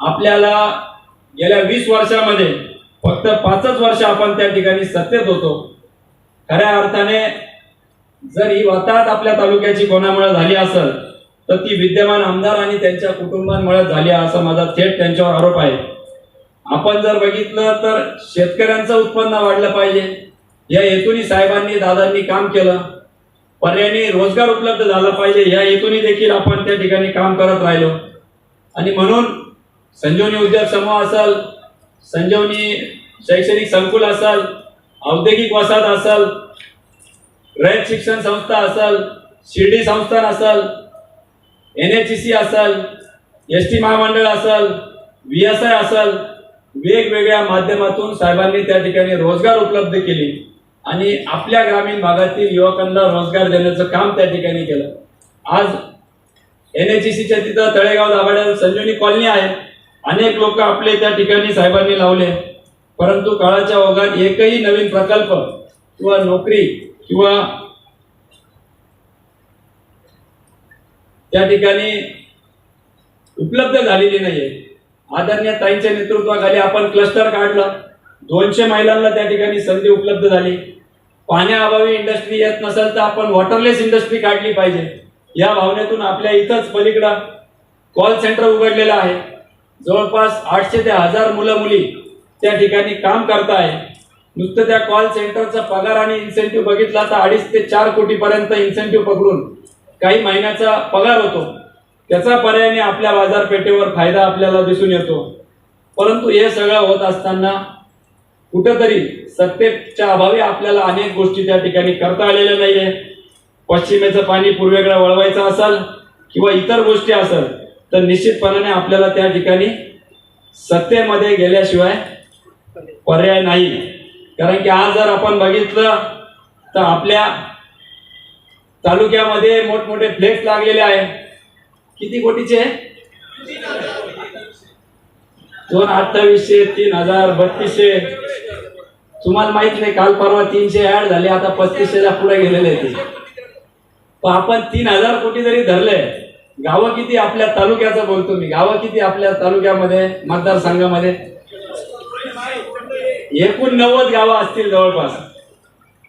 आपल्याला गेल्या वीस वर्षामध्ये फक्त पाचच वर्ष आपण त्या ठिकाणी सत्तेत होतो. खऱ्या अर्थाने जर ही वाताहत आपल्या तालुक्याची कोणामुळे झाली असेल तर ती विद्यमान आमदार आणि त्यांच्या कुटुंबांमुळे झाली आहे असा माझा थेट त्यांच्यावर आरोप आहे. आपण जर बघितलं तर शेतकऱ्यांचं उत्पन्न वाढलं पाहिजे. या हेतूनी साहेबांनी दादांनी काम केलं. पर्यायाने रोजगार उपलब्ध झाला पाहिजे. या हेतूने देखील आपण त्या ठिकाणी काम करत राहिलो. आणि म्हणून संजीवनी उद्योग समूह असेल संजीवनी शैक्षणिक संकुल असाल औद्योगिक वसाहत असाल रयत शिक्षण संस्था असाल शिर्डी संस्थान असाल एन एच सी असाल एस टी महामंडळ असाल व्ही एस आय असाल वेगवेगळ्या माध्यमातून साहेबांनी त्या ठिकाणी रोजगार उपलब्ध केले आणि आपल्या ग्रामीण भागातील युवकांना रोजगार देण्याचं काम त्या ठिकाणी केलं. आज एन एच सीच्या तिथं तळेगाव दाभाड्यात संजीवनी कॉलनी आहे. अनेक लोक आपले त्या ठिकाणी साहेबांनी लावले. परंतु काळाच्या ओघात एकही नवीन प्रकल्प किंवा नोकरी किंवा त्या ठिकाणी उपलब्ध झालेली नाहीये. आदरणीय ताईंच्या नेतृत्वाखाली आपण क्लस्टर काढलं. दोनशे महिलांना त्या ठिकाणी संधी उपलब्ध झाली. पाण्याअभावी इंडस्ट्री येत नसेल तर आपण वॉटरलेस इंडस्ट्री काढली पाहिजे. या भावनेतून आपल्या इथंच पलीकडं कॉल सेंटर उघडलेलं आहे. जवळपास आठशे ते हजार मुलं मुली त्या ठिकाणी काम करताय. नुसतं त्या कॉल सेंटरचा पगार आणि इन्सेंटिव्ह बघितला तर अडीच ते चार कोटीपर्यंत इन्सेंटिव्ह पकडून काही महिन्याचा पगार होतो. त्याचा पर्यायाने आपल्या बाजारपेठेवर फायदा आपल्याला दिसून येतो. परंतु हे सगळं होत असताना कुठंतरी सत्तेच्या अभावी आपल्याला अनेक गोष्टी त्या ठिकाणी करता आलेल्या नाहीये. पश्चिमेचं पाणी पूर्वेकडे वळवायचं असेल किंवा इतर गोष्टी असेल तर निश्चितपणाने आपल्याला त्या ठिकाणी सत्तेमध्ये गेल्याशिवाय पर्याय नाही. कारण की आज जर आपण बघितलं तर आपल्या तालुक्यामध्ये मोठमोठे फ्लेक्स लागलेले आहे. किती कोटीचे? दोन अठ्ठावीसशे तीन हजार बत्तीसशे. तुम्हाला माहीत नाही काल परवा तीनशे ऍड झाले आता पस्तीसशेला पुढे गेलेले आहेत ते. पण आपण तीन हजार कोटी जरी धरले गावं किती आपल्या तालुक्याचं बोलतो मी. गावं किती आपल्या तालुक्यामध्ये मतदारसंघामध्ये? एकूण नव्वद गावं असतील जवळपास.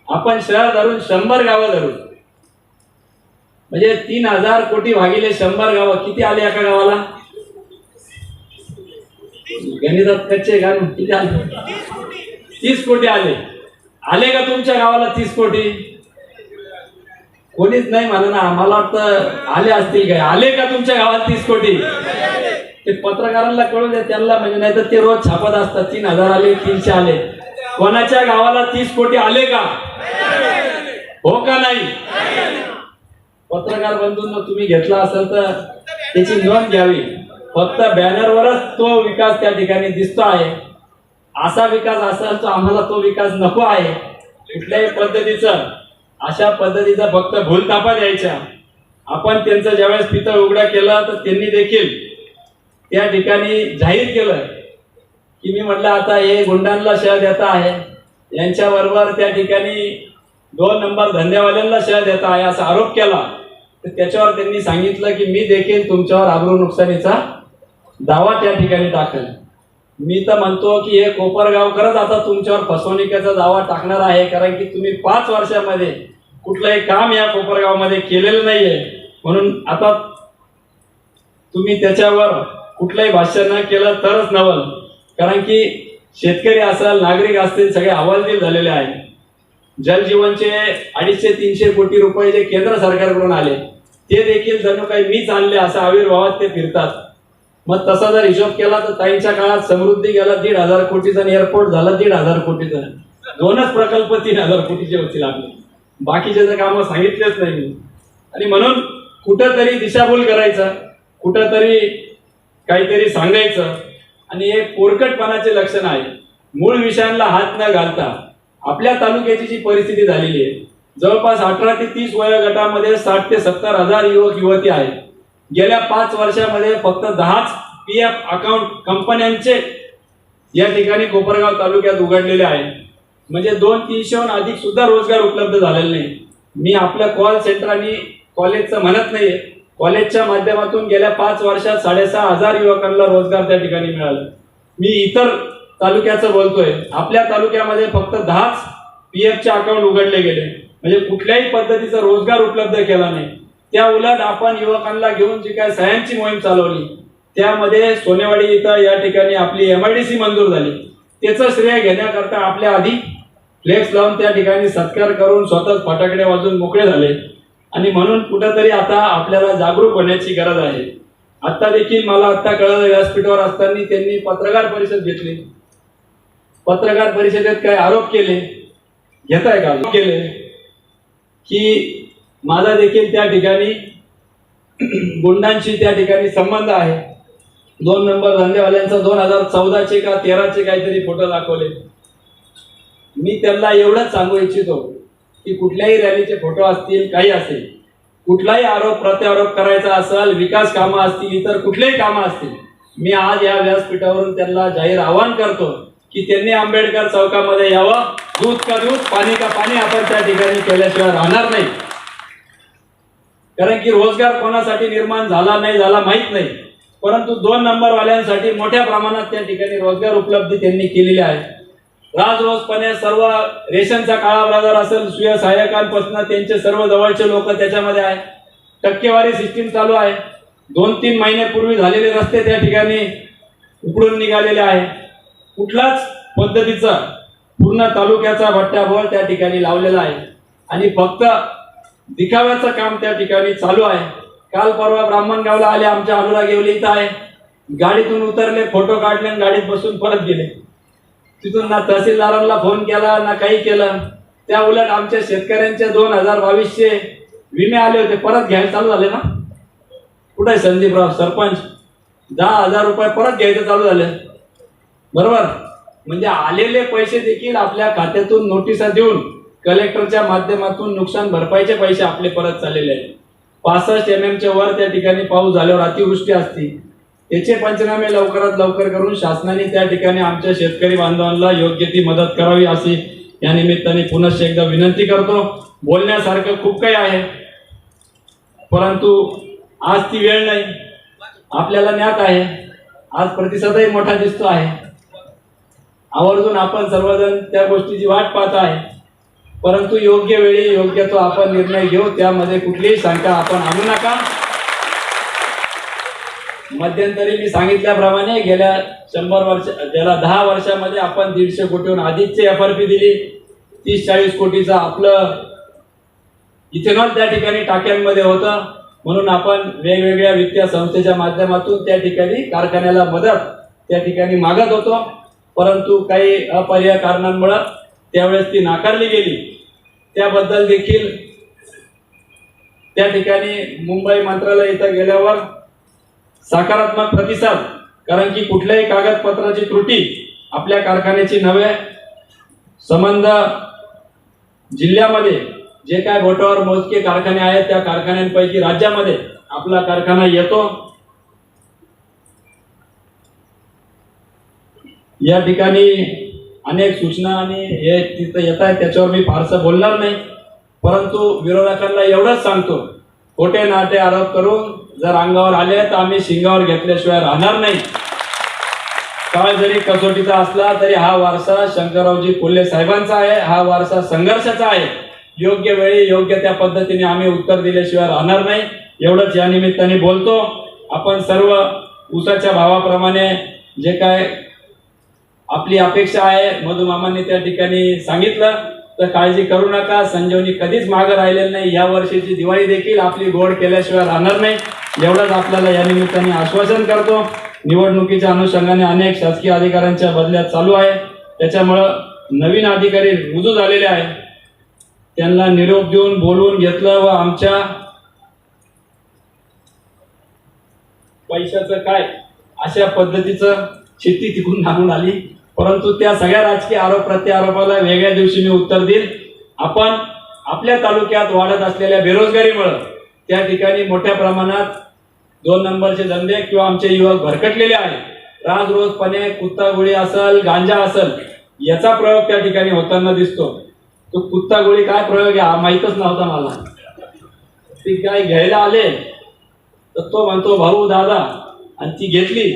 आपण शहर धरून शंभर गावं धरून. म्हणजे तीन हजार कोटी भागिले शंभर गावं. किती आले एका गावाला? गणितात कच्चे का? किती आले? तीस कोटी आले. आले का तुमच्या गावाला तीस कोटी? कोणीच नाही म्हणा ना आम्हाला वाटतं आले असतील काय? आले का तुमच्या गावात तीस कोटी? ते पत्रकारांना कळू द्या त्यांना म्हणजे नाही तर ते रोज छापत असतात तीन हजार आले तीनशे आले. कोणाच्या गावाला तीस कोटी आले का? हो का नाही? पत्रकार बंधूंना तुम्ही घेतला असेल तर त्याची नोंद घ्यावी. फक्त बॅनरवरच तो विकास त्या ठिकाणी दिसतो आहे. असा विकास असेल तर आम्हाला तो विकास नको आहे. कुठल्याही पद्धतीचं. अशा पद्धतीचा फक्त भूलतापा द्यायच्या. आपण त्यांचं ज्यावेळेस पितळ उघडा केलं तर त्यांनी देखील त्या ठिकाणी जाहीर केलं की मी म्हटलं आता हे गुंडांना शह देता आहे. यांच्याबरोबर त्या ठिकाणी दोन नंबर धंद्यावाल्यांना शह देता आहे असा आरोप केला. तर त्याच्यावर त्यांनी सांगितलं की मी देखील तुमच्यावर आबरू नुकसानीचा दावा त्या ठिकाणी टाकेल मी तर म्हणतो की हे कोपरगावकरच आता तुमच्यावर फसवणुकीचा दावा टाकणार आहे कारण की तुम्ही पाच वर्षामध्ये कुठलंही काम या कोपरगावमध्ये केलेलं नाहीये. म्हणून आता तुम्ही त्याच्यावर कुठलंही भाष्य न केलं तरच नवल. कारण की शेतकरी असाल नागरिक असतील सगळे हवालदिल झालेले आहे. जलजीवनचे अडीचशे तीनशे कोटी रुपये जे केंद्र सरकारकडून आले ते देखील जणू काही मीच आणले असा आविर्भावात ते फिरतात. मग तसा जर हिशोब केला तर ताईंच्या काळात समृद्धी गेला दीड हजार कोटीचा आणि एअरपोर्ट झाला दीड हजार कोटीचा. दोनच प्रकल्प तीन हजार कोटीचे होतील आपले बाकीचे तर कामं सांगितलेच नाही मी. आणि म्हणून कुठंतरी दिशाभूल करायचा कुठंतरी काहीतरी सांगायचं. आणि हे पोरकटपणाचे लक्षण आहे. मूळ विषयांना हात न घालता आपल्या तालुक्याची जी परिस्थिती झालेली आहे जवळपास अठरा ते तीस वयोगटामध्ये साठ ते सत्तर हजार युवक युवती आहेत. गेल्या पाच वर्षामध्ये फक्त दहाच पी एफ अकाउंट कंपन्यांचे या ठिकाणी कोपरगाव तालुक्यात उघडलेले आहे. म्हणजे दोन तीनशेहून अधिक सुद्धा रोजगार उपलब्ध झालेले नाही. मी आपल्या कॉल सेंटर आणि कॉलेजचं म्हणत नाहीये. कॉलेजच्या माध्यमातून गेल्या पाच वर्षात साडेसहा हजार युवकांना रोजगार त्या ठिकाणी मिळाला. मी इतर तालुक्याचं बोलतोय. आपल्या तालुक्यामध्ये फक्त दहाच पी एफचे अकाउंट उघडले गेले. म्हणजे कुठल्याही पद्धतीचा रोजगार उपलब्ध केला नाही. त्या उलट आपण युवकांना घेऊन जी काय सह्यांची मोहीम चालवली त्यामध्ये सोनेवाडी इथं या ठिकाणी आपली एमआयडीसी मंजूर झाली. त्याचं श्रेय घेण्याकरता आपल्या आधी फ्लेक्स लावून त्या ठिकाणी सत्कार करून स्वतःच फटाकडे वाजून मोकळे झाले. आणि म्हणून कुठंतरी आता आपल्याला जागरूक होण्याची गरज आहे. आता देखील मला आता कळलं व्यासपीठावर असताना त्यांनी पत्रकार परिषद घेतली. पत्रकार परिषदेत काय आरोप केले? घेत आहे का केले की माझा देखील त्या ठिकाणी गुंडांशी त्या ठिकाणी संबंध आहे. दोन नंबर धंदेवाल्यांचा दोन हजार चौदाचे का तेराचे काहीतरी फोटो दाखवले. मी त्यांना एवढंच सांगू इच्छितो की कुठल्याही रॅलीचे फोटो असतील काही असेल कुठलाही आरोप प्रत्यारोप करायचा असेल विकास कामं असतील इतर कुठलेही कामं असतील मी आज या व्यासपीठावरून त्यांना जाहीर आवाहन करतो की त्यांनी आंबेडकर चौकामध्ये यावं. दूध का दूध पाणी का पाणी आपण त्या ठिकाणी केल्याशिवाय राहणार नाही. कारण की रोजगार कोणासाठी निर्माण झाला नाही झाला माहीत नाही. परंतु दोन नंबरवाल्यांसाठी मोठ्या प्रमाणात त्या ठिकाणी रोजगार उपलब्धी त्यांनी केलेली आहे. राजरोजपणे सर्व रेशनचा काळा बाजार असेल स्वीय सहाय्यकांपासून त्यांचे सर्व जवळचे लोक त्याच्यामध्ये आहे. टक्केवारी सिस्टीम चालू आहे. दोन तीन महिन्यापूर्वी झालेले रस्ते त्या ठिकाणी उकडून निघालेले आहे. कुठलाच पद्धतीचा पूर्ण तालुक्याचा भट्ट्याबोळ त्या ठिकाणी लावलेला आहे. आणि फक्त दिखाव्याचं काम त्या ठिकाणी चालू आहे. काल परवा ब्राह्मणगावला आले आमच्या अनुराग गेवली इथं आहे. गाडीतून उतरले फोटो काढले आणि गाडीत बसून परत गेले. तिथून ना तहसीलदारांना फोन केला ना काही केलं. त्या उलट आमच्या शेतकऱ्यांचे दोन हजार बावीसचे विमे आले होते. परत घ्यायला चालू झाले ना? कुठे आहे संदीपराव? सरपंच? दहा हजार रुपये परत घ्यायचं चालू झाले. बरोबर? म्हणजे आलेले पैसे देखील आपल्या खात्यातून नोटिसा देऊन कलेक्टरच्या माध्यमातून नुकसान भरपाईचे पैसे आपले परत चाललेले आहेत. पासष्ट एम एमच्या वर त्या ठिकाणी पाऊस झाल्यावर अतिवृष्टी असती. त्याचे पंचनामे लवकरात लवकर करून शासनाने त्या ठिकाणी आमच्या शेतकरी बांधवांना योग्य ती मदत करावी अशी या निमित्ताने पुनश्च एकदा विनंती करतो. बोलण्यासारखं खूप काही आहे. परंतु आज ती वेळ नाही. आपल्याला ज्ञात आहे. आज प्रतिसादही मोठा दिसतो आहे. आवर्जून आपण सर्वजण त्या गोष्टीची वाट पाहत आहे. परंतु योग्य वेळी योग्य तो आपण निर्णय घेऊ त्यामध्ये कुठलीही शंका आपण आणू नका. मध्यंतरी मी सांगितल्याप्रमाणे गेल्या शंभर वर्ष गेल्या दहा वर्षामध्ये आपण दीडशे कोटीहून आधीचे एफ आर पी दिली. तीस चाळीस कोटीचं आपलं इथेनॉल त्या ठिकाणी टाक्यांमध्ये होतं. म्हणून आपण वेगवेगळ्या वित्तीय संस्थेच्या माध्यमातून त्या ठिकाणी कारखान्याला मदत त्या ठिकाणी मागत होतो. परंतु काही अपर्याय कारणांमुळं त्यावेळेस ती नाकारली गेली. त्याबद्दल देखील त्या ठिकाणी मुंबई मंत्रालय इथं गेल्यावर सकारात्मक प्रतिसाद कारण की कुठल्याही कागदपत्राची त्रुटी आपल्या कारखान्याची नव्हे. संबंध जिल्ह्यामध्ये जे काय बोटावर मोजके कारखाने आहेत त्या कारखान्यांपैकी राज्यामध्ये आपला कारखाना येतो. या ठिकाणी अनेक सूचना आणि हे तिथं येत आहेत त्याच्यावर मी फारसं बोलणार नाही. परंतु विरोधकांना एवढंच सांगतो खोटे नाटे आरोप करून जर अंगावर आले तर आम्ही शिंगावर घेतल्याशिवाय राहणार नाही. काळ जरी कसोटीचा असला तरी हा वारसा शंकररावजी फुले साहेबांचा आहे हा वारसा संघर्षाचा आहे. योग्य वेळी योग्य त्या पद्धतीने आम्ही उत्तर दिल्याशिवाय राहणार नाही. एवढंच या निमित्ताने बोलतो. आपण सर्व उसाच्या भावाप्रमाणे जे काय आपली अपेक्षा आहे मधुमामांनी त्या ठिकाणी सांगितलं तर काळजी करू नका संजीवनी कधीच मागं राहिलेलं नाही. या वर्षीची दिवाळी देखील आपली गोड केल्याशिवाय राहणार नाही. एवढंच आपल्याला या निमित्ताने आश्वासन करतो. निवडणुकीच्या अनुषंगाने अनेक शासकीय अधिकाऱ्यांच्या बदल्या चालू आहे. त्याच्यामुळं नवीन अधिकारी रुजू झालेले आहे त्यांना निरोप देऊन बोलवून घेतलं व आमच्या पैशाचं काय? अशा पद्धतीचं शेती तिकून आणून आली. परंतु त्या सगळ्या राजकीय आरोप प्रत्यारोपाला वेगळ्या दिवशी मी उत्तर देईल आपण आपल्या तालुक्यात वाढत असलेल्या बेरोजगारीमुळं त्या ठिकाणी मोठ्या प्रमाणात दोन नंबरचे धंदे किंवा आमचे युवक भरकटलेले आहेत. राज रोजपणे कुत्ता गोळी असल गांजा असल याचा प्रयोग त्या ठिकाणी होताना दिसतो. तो कुत्ता गोळी काय प्रयोग आहे हा माहीतच नव्हता मला. ती काय घ्यायला आले तर तो म्हणतो भाऊ दादा आणि ती घेतली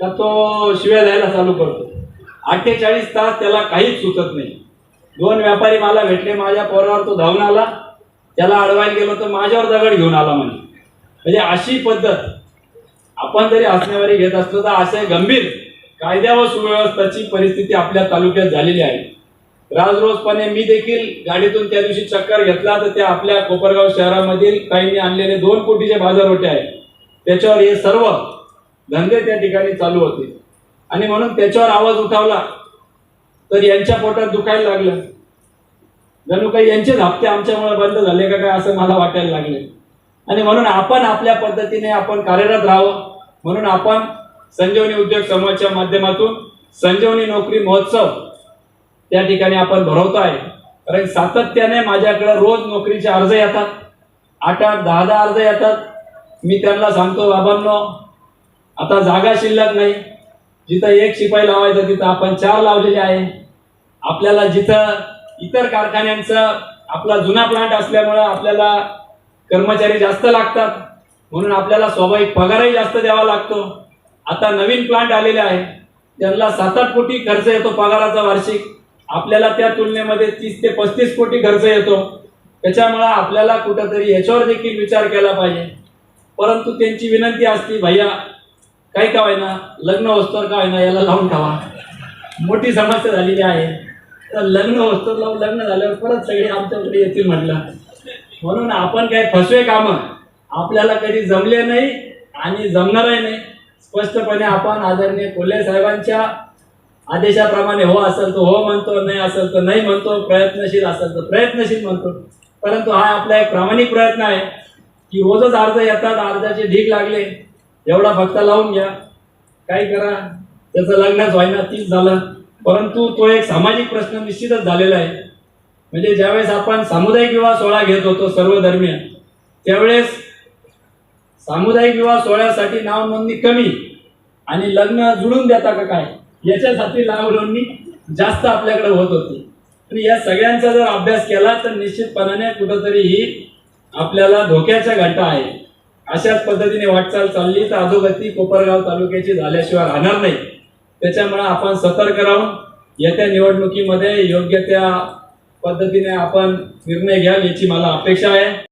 का तो शिव्या द्यायला चालू करतो? अठ्ठेचाळीस तास त्याला काहीच सुचत नाही. दोन व्यापारी मला भेटले माझ्या पोरावर तो धावून आला. त्याला अडवायला गेलो तर माझ्यावर दगड घेऊन आला म्हणे म्हणजे अशी पद्धत. आपण जरी हसण्यावारी घेत असलो तर असे गंभीर कायद्या व सुव्यवस्थाची परिस्थिती आपल्या तालुक्यात झालेली आहे. राजरोजपणे मी देखील गाडीतून त्या दिवशी चक्कर घेतला तर त्या आपल्या कोपरगाव शहरामधील काहींनी आणलेले दोन कोटीचे बाजारवटे आहेत. त्याच्यावर हे सर्व धंदे त्या ठिकाणी चालू होते. आणि म्हणून त्याच्यावर आवाज उठावला तर यांच्या पोटात दुखायला लागलं. जणू काही यांचेच हप्ते आमच्यामुळे बंद झाले का काय असं मला वाटायला लागले. आणि म्हणून आपण आपल्या पद्धतीने आपण कार्यरत राहावं. म्हणून आपण संजीवनी उद्योग समूहाच्या माध्यमातून संजीवनी नोकरी महोत्सव त्या ठिकाणी आपण भरवतो आहे. कारण सातत्याने माझ्याकडे रोज नोकरीचे अर्ज येतात. आठ आठ दहा दहा अर्ज येतात. मी त्यांना सांगतो बाबांनो आता जागा शिल्लक नाही. जिथं एक शिपाई लावायचं तिथं आपण चार लावलेले आहे. आपल्याला जिथं इतर कारखान्यांचं आपला जुना प्लांट असल्यामुळं आपल्याला कर्मचारी जास्त लागतात. म्हणून आपल्याला स्वाभाविक पगारही जास्त द्यावा लागतो. आता नवीन प्लांट आलेले आहे. त्यांना सात आठ कोटी खर्च येतो पगाराचा वार्षिक. आपल्याला त्या तुलनेमध्ये तीस ते पस्तीस कोटी खर्च येतो. त्याच्यामुळं आपल्याला कुठंतरी याच्यावर देखील विचार केला पाहिजे. परंतु त्यांची विनंती असती भैया काही का होईना लग्न वस्तूवर का होईना याला लावून ठेवा. मोठी समस्या झालेली आहे. तर लग्न वस्तूवर लावून लग्न झाल्यावर परत सगळे आमच्याकडे येतील म्हटलं. म्हणून आपण काय फसवे कामं? आपल्याला कधी जमले नाही आणि जमणारही नाही. स्पष्टपणे आपण आदरणीय कोल्हे साहेबांच्या आदेशाप्रमाणे हो असेल तर हो म्हणतो नाही असेल तर नाही म्हणतो प्रयत्नशील असेल तर प्रयत्नशील म्हणतो. परंतु हा आपला एक प्रामाणिक प्रयत्न आहे की रोजच अर्ज येतात अर्जाचे ढीक लागले. एवढा फक्त लावून घ्या. काय करा? त्याचं लग्नच व्हायना तीच झालं. परंतु तो एक सामाजिक प्रश्न निश्चितच झालेला आहे. म्हणजे ज्यावेळेस आपण सामुदायिक विवाह सोहळा घेत होतो सर्व दरम्यान त्यावेळेस सामुदायिक विवाह सोहळ्यासाठी नाव नोंदणी कमी आणि लग्न जुळून देता का काय? याच्यासाठी नाव नोंदणी जास्त आपल्याकडे होत होती. आणि या सगळ्यांचा जर अभ्यास केला तर निश्चितपणाने कुठंतरी ही आपल्याला धोक्याच्या घंटा आहे अशाच पद्धतीने वाटचाल चालली तर अधोगती कोपरगाव तालुक्याची झाल्याशिवाय राहणार नाही. त्याच्यामुळे आपण सतर्क राहून येत्या निवडणुकीमध्ये योग्य त्या पद्धतीने आपण निर्णय घ्याल याची मला अपेक्षा आहे.